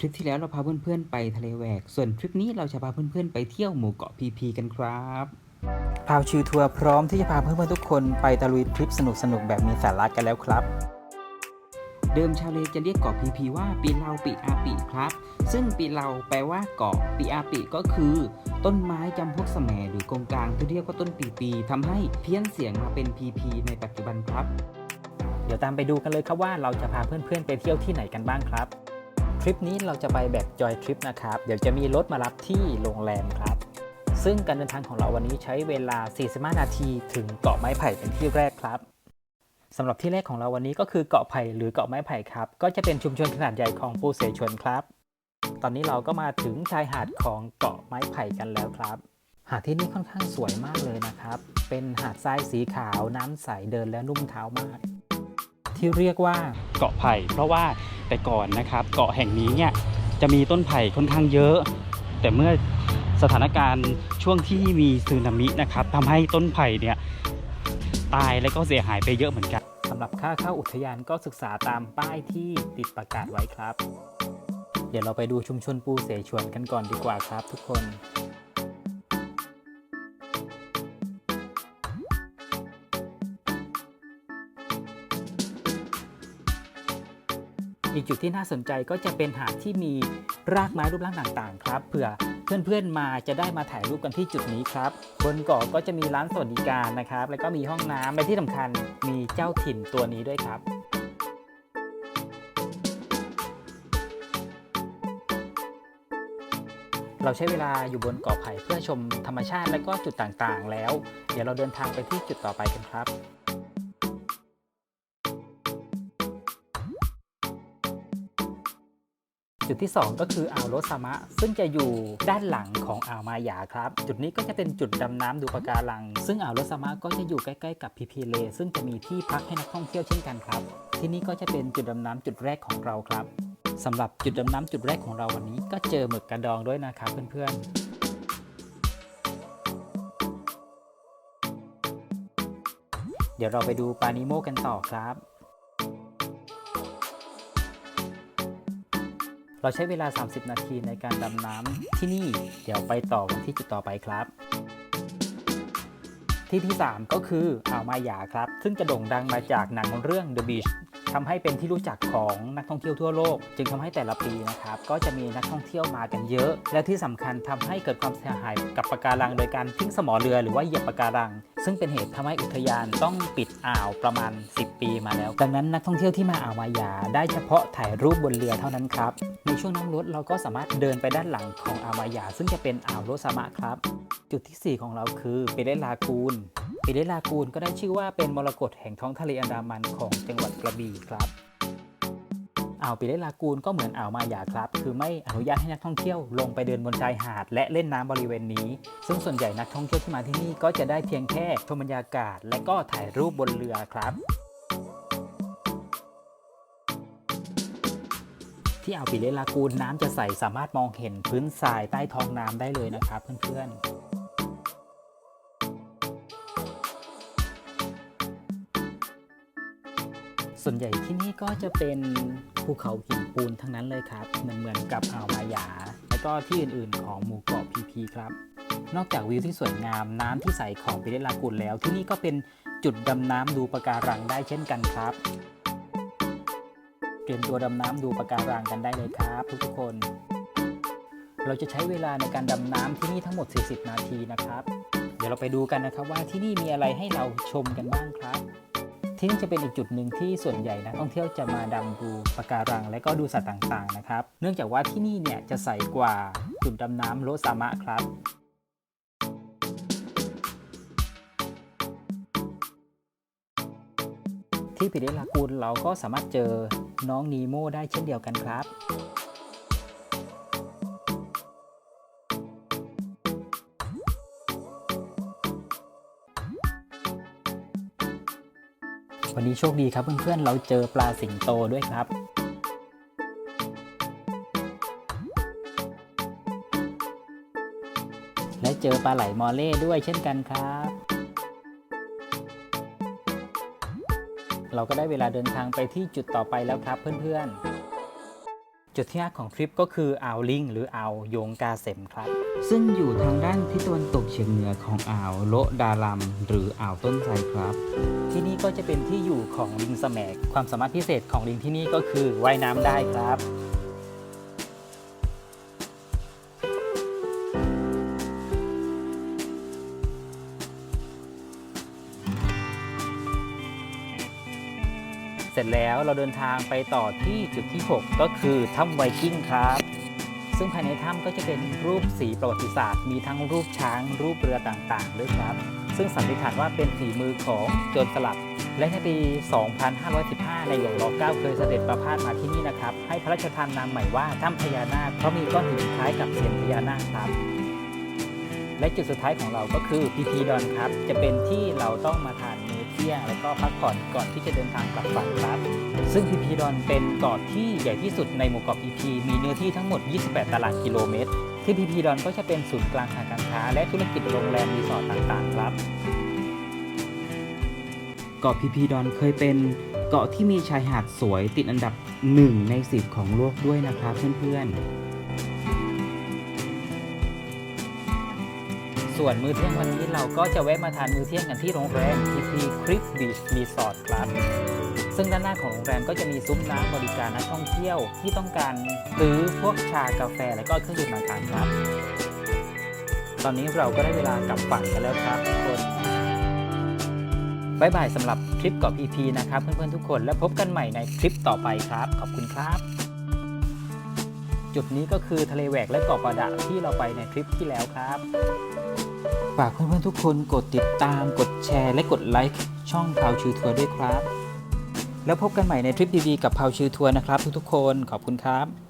ทริปที่แล้วเราพาเพื่อนๆไปทะเลแหวก ส่วนทริปนี้เราจะพาเพื่อนๆไปเที่ยวหมู่เกาะพีพีกันครับพาวชิวทัวร์พร้อมที่จะพาเพื่อนๆทุกคนไปตะลุยทริปสนุกๆแบบมีสาระกันแล้วครับเดิมชาวเลจะเรียกเกาะพีพีว่าปีเลาปีอาปีครับ ซึ่งปีเลาแปลว่าเกาะปีอาปีก็คือ ต้นไม้จำพวกแสมหรือกงกลางที่เรียกว่าต้นปีปีทำให้เพี้ยนเสียงมาเป็นพีพีในปัจจุบันครับ เดี๋ยวตามไปดูกันเลยครับว่าเราจะพาเพื่อนๆไปเที่ยวที่ไหนกันบ้างครับ ทริปนี้เราจะไปแบบจอยทริปนะครับ เดี๋ยวจะมีรถมารับที่โรงแรมครับ ซึ่งการเดินทางของเราวันนี้ใช้เวลา 45 นาทีถึงเกาะไม้ไผ่เป็นที่แรกครับสำหรับที่แรกของเราวันนี้ก็คือเกาะไผ่หรือเกาะไม้ไผ่ครับ ก็จะเป็นชุมชนขนาดใหญ่ของปูเสฉวนครับ ตอนนี้เราก็มาถึงชายหาดของเกาะไม้ไผ่กันแล้วครับ หาดที่นี่ค่อนข้างสวยมากเลยนะครับ เป็นหาดทรายสีขาวน้ำใสเดินและนุ่มเท้ามาก ที่เรียกว่าเกาะไผ่ เพราะว่าแต่ก่อนนะครับ เกาะแห่งนี้เนี่ยจะมีต้นไผ่ค่อนข้างเยอะ แต่เมื่อสถานการณ์ช่วงที่มีสึนามินะครับทำให้ต้นไผ่เนี่ยตายและก็เสียหายไปเยอะเหมือนกันสำหรับค่าเข้าอุทยานก็ศึกษาตามป้ายที่ติดประกาศไว้ครับ เดี๋ยวเราไปดูชุมชนปูเสฉวนกันก่อนดีกว่าครับทุกคน อีกจุดที่น่าสนใจก็จะเป็นหาดที่มีรากไม้รูปร่างต่างๆ ครับเผื่อเพื่อนๆมาจะได้มาถ่ายรูปกันที่จุดนี้ครับ บนเกาะก็จะมีร้านสวัสดิการนะครับ แล้วก็มีห้องน้ำและที่สำคัญมีเจ้าถิ่นตัวนี้ด้วยครับเราใช้เวลาอยู่บนเกาะไผ่เพื่อชมธรรมชาติและก็จุดต่างๆ แล้ว เดี๋ยวเราเดินทางไปที่จุดต่อไปกันครับ จุดที่ 2 ก็คืออ่าวโรซามะ ซึ่งจะอยู่ด้านหลังของอ่าวมายาครับ จุดนี้ก็จะเป็นจุดดำน้ำดูปะการัง ซึ่งอ่าวโรซามะก็จะอยู่ใกล้ๆกับพีพีเลซึ่งจะมีที่พักให้นักท่องเที่ยวเช่นกันครับ ที่นี่ก็จะเป็นจุดดำน้ำจุดแรกของเราครับสำหรับจุดดำน้ำจุดแรกของเราวันนี้ ก็เจอหมึกกระดองด้วยนะครับเพื่อนๆเดี๋ยวเราไปดูปลานิโมกันต่อครับ เราใช้เวลา 30 นาทีในการดำน้ำที่นี่ เดี๋ยวไปต่อกันที่จุดต่อไปครับ ที่ที่ 3 ก็คืออ่าวมายาครับ ซึ่งจะโด่งดังมาจากหนังเรื่อง The Beach ทำให้เป็นที่รู้จักของนักท่องเที่ยวทั่วโลก จึงทำให้แต่ละปีนะครับ ก็จะมีนักท่องเที่ยวมากันเยอะ และที่สำคัญทำให้เกิดความเสียหายกับปะการัง โดยการทิ้งสมอเรือหรือว่าเหยียบปะการัง ซึ่งเป็นเหตุทำให้อุทยานต้องปิดอ่าวประมาณ 10 ปีมาแล้ว ดังนั้นนักท่องเที่ยวที่มาอ่าวมายาได้เฉพาะถ่ายรูปบนเรือเท่านั้นครับ ในช่วงน้ำลดเราก็สามารถเดินไปด้านหลังของอ่าวมายา ซึ่งจะเป็นอ่าวโรซามะครับ จุดทีสี่ 4 ของเราคือเปเรลากูนเปเรลากูนก็ได้ชื่อว่าเป็นมรกตแห่งท้องทะเลอันดามันของจังหวัดกระบี่ครับอ่าวปิเลลากูนก็เหมือนอ่าวมายาครับ คือไม่อนุญาตให้นักท่องเที่ยวลงไปเดินบนชายหาด และเล่นน้ำบริเวณนี้ ซึ่งส่วนใหญ่นักท่องเที่ยวที่มาที่นี่ก็จะได้เพียงแค่ชมบรรยากาศ และก็ถ่ายรูปบนเรือครับ ที่อ่าวปิเลลากูนน้ำจะใสสามารถมองเห็นพื้นทรายใต้ท้องน้ำได้เลยนะครับเพื่อนๆส่วนใหญ่ที่นี่ก็จะเป็นภูเขาหินปูนทั้งนั้นเลยครับ เหมือนเหมือนกับอ่าวมายา และก็ที่อื่นๆของหมู่เกาะพีพีครับ นอกจากวิวที่สวยงามน้ำที่ใสของปิเรลากูนแล้ว ที่นี่ก็เป็นจุดดำน้ำดูปะการังได้เช่นกันครับ รียมตัวดำน้ำดูปะการังกันได้เลยครับทุกๆคน เราจะใช้เวลาในการดำน้ำที่นี่ทั้งหมด 40 นาทีนะครับ เดี๋ยวเราไปดูกันนะครับว่าที่นี่มีอะไรให้เราชมกันบ้างครับ ที่นี่จะเป็นอีกจุดหนึ่งที่ส่วนใหญ่นักท่องเที่ยวจะมาดำดูปะการัง และก็ดูสัตว์ต่างๆนะครับ เนื่องจากว่าที่นี่เนี่ยจะใสกว่าจุดดำน้ำโรซามะครับ ที่ปิเดลากูนเราก็สามารถเจอน้องนีโมได้เช่นเดียวกันครับวันนี้โชคดีครับเพื่อนๆ เราเจอปลาสิงโตด้วยครับ และเจอปลาไหลมอเล่ด้วยเช่นกันครับ เราก็ได้เวลาเดินทางไปที่จุดต่อไปแล้วครับเพื่อนๆ จุดจุดที่5ของทริปก็คืออ่าวลิงหรืออ่าวโยงกาเซมครับ ซึ่งอยู่ทางด้านทิศตะวันตกเฉียงเหนือของอ่าวโละดาลัมหรืออ่าวต้นไทรครับ ที่นี่ก็จะเป็นที่อยู่ของลิงสแมกความสามารถพิเศษของลิงที่นี่ก็คือว่ายน้ำได้ครับ เสร็จแล้วเราเดินทางไปต่อที่จุดที่ 6 ก็คือถ้ำไวกิ้งครับ ซึ่งภายในถ้ำก็จะเป็นรูปสีประวัติศาสตร์ มีทั้งรูปช้าง รูปเรือต่างๆ ด้วยครับ ซึ่งสันนิษฐานว่าเป็นฝีมือของโจรสลัดและในปี 2515 ในหลวงร9เคยเสด็จประพาสมาที่นี่นะครับ ให้พระราชทานนามใหม่ว่าถ้ำพญานาค เพราะมีก้อนหินคล้ายกับเสียนพญานาคครับ และจุดสุดท้ายของเราก็คือพีพีดอนครับ จะเป็นที่เราต้องมาทาน ที่ยง และก็พักผ่อนก่อนที่จะเดินทางกลับฝั่งครับ ซึ่งพีพีดอนเป็นเกาะที่ใหญ่ที่สุดในหมู่เกาะพีพีมีเนื้อที่ทั้งหมด 28 ตารางกิโลเมตร ที่พีพีดอนก็จะเป็นศูนย์กลางทางการค้า และธุรกิจโรงแรมรีสอร์ทต่างๆ ครับเกาะพีพีดอนเคยเป็นเกาะที่มีชายหาดสวยติดอันดับหนึ่งในสิบของโลกด้วยนะครับเพื่อนๆ ส่วนมื้อเที่ยงวันนี้เราก็จะแวะมาทานมื้อเที่ยงกันที่โรงแรม PP Crib Beach Resort ครับ ซึ่งด้านหน้าของโรงแรมก็จะมีซุ้มน้ำบริการนักท่องเที่ยวที่ต้องการซื้อพวกชากาแฟและก็เครื่องดื่มต่างๆครับ ตอนนี้เราก็ได้เวลากลับฝั่งกันแล้วครับทุกคนบายบายสำหรับคลิปเกาะพีพีนะครับเพื่อนๆทุกคนแล้วพบกันใหม่ในคลิปต่อไปครับ ขอบคุณครับ จุดนี้ก็คือทะเลแหวกและเกาะปะดะที่เราไปในทริปที่แล้วครับ ฝากเพื่อนๆทุกคนกดติดตาม กดแชร์ และกดไลค์ช่องพาวชิวทัวร์ด้วยครับ แล้วพบกันใหม่ในทริปดีๆกับพาวชิวทัวร์นะครับ ทุกๆคนขอบคุณครับ